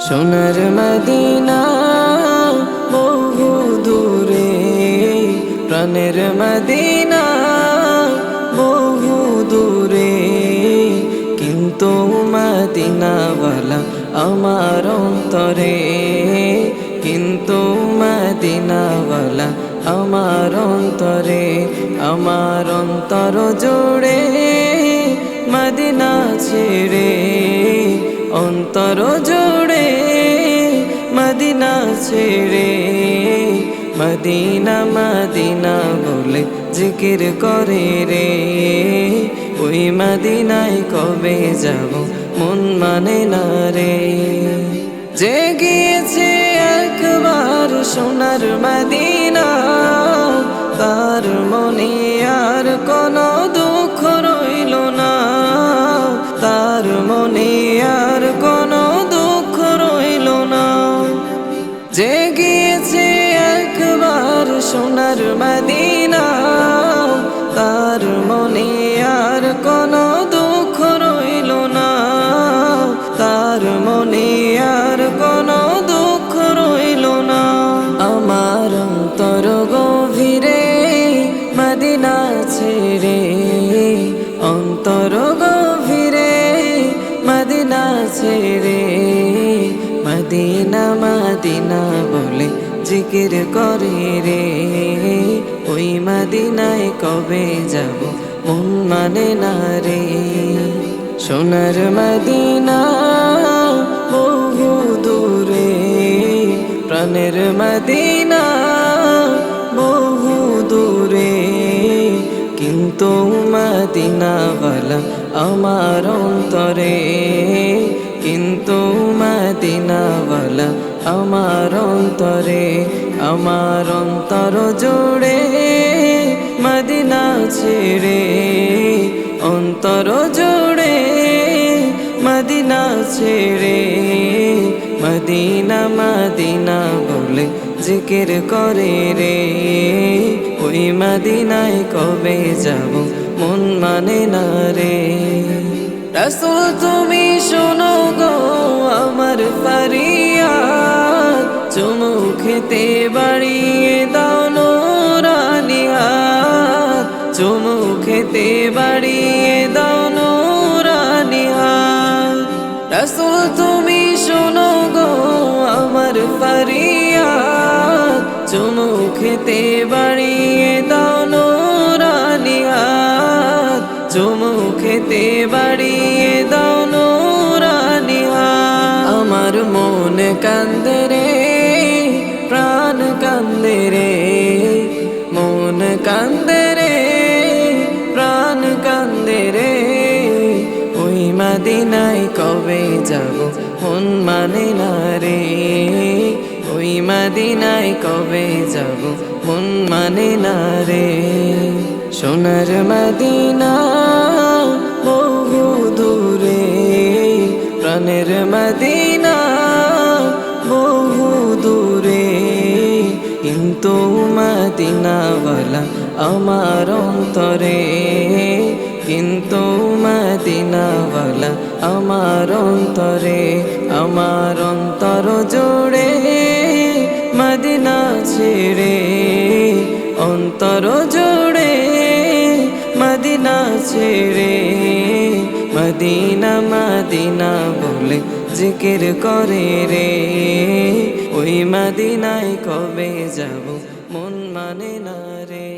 সোনার মদিনা, বহু দূরে। প্রাণের মদিনা, বহু দূরে। কিন্তু মদিনাওয়ালা আমার অন্তরে। কিন্তু মদিনাওয়ালা আমার অন্তরে। আমার অন্তর জোড়ে মদিনা ছেড়ে অন্তর জুড়ে ছেড়ে মদিনা মদিনা বলে জিকির করে রে। ওই মদিনায় কবে যাব মন মানে না রে। যে গিয়েছে একবার সোনার মদিনা, তার মনে আর কোনো সোনার মদিনা, তার মনে আর কোনো দুঃখ রইল না। তার মনে আর কোনো দুঃখ রইল না। আমার অন্তর গভীরে মদিনা ছেড়ে, অন্তর গভীরে মদিনা ছেড়ে, মদিনা মদিনা বলে জিকির করে রে। ওই মদিনায় কবে যাব, মন মানে না রে। সোনার মাদিনা, বহু দূরে। প্রাণের মাদিনা, বহু দূরে। কিন্তু মদিনাওয়ালা আমার অন্তরে। কিন্তু মদিনাওয়ালা আমার অন্তরে, আমার অন্তর জুড়ে মদিনা ছেড়ে, অন্তর জুড়ে মদিনা ছেড়ে। মদিনা মদিনা বলে জিকির করে রে, ওই মদিনায় কবে যাব মন মানে না রে। রসুল তুমি শোনো গো আমার ফারিয়া চুমু খেতে বাড়িয়ে দাও নোরানিয়া চুমু খেতে বাড়িয়ে দাও নোরানিয়া রসুল, তুমি শোনো গো আমার ফারিয়া চুমু খেতে বাড়িয়ে দাও নোরানিয়া চুমু খেতে বাড়িয়ে দাও নোরানিয়া আমার মন কান্দে রে প্রাণ কান্দে রে, মন কান্দে রে, প্রাণ কান্দে রে। ওই মাদিনায় কবে যাব মন মানে না রে? ওই মাদিনায় কবে যাব মন মানে না রে? সোনার মদিনা বহু দূরে, প্রাণের মদিনা কিন্তু মদিনাওয়ালা আমার অন্তরে। কিন্তু মদিনাওয়ালা আমার অন্তরে, আমার অন্তর জুড়ে মদিনা ছেড়ে। অন্তর জুড়ে মদিনা ছেড়ে। মদিনা মদিনা বলে জিকির করে রে। ওই মাদিনায় কবে যাব? মন মানে না রে।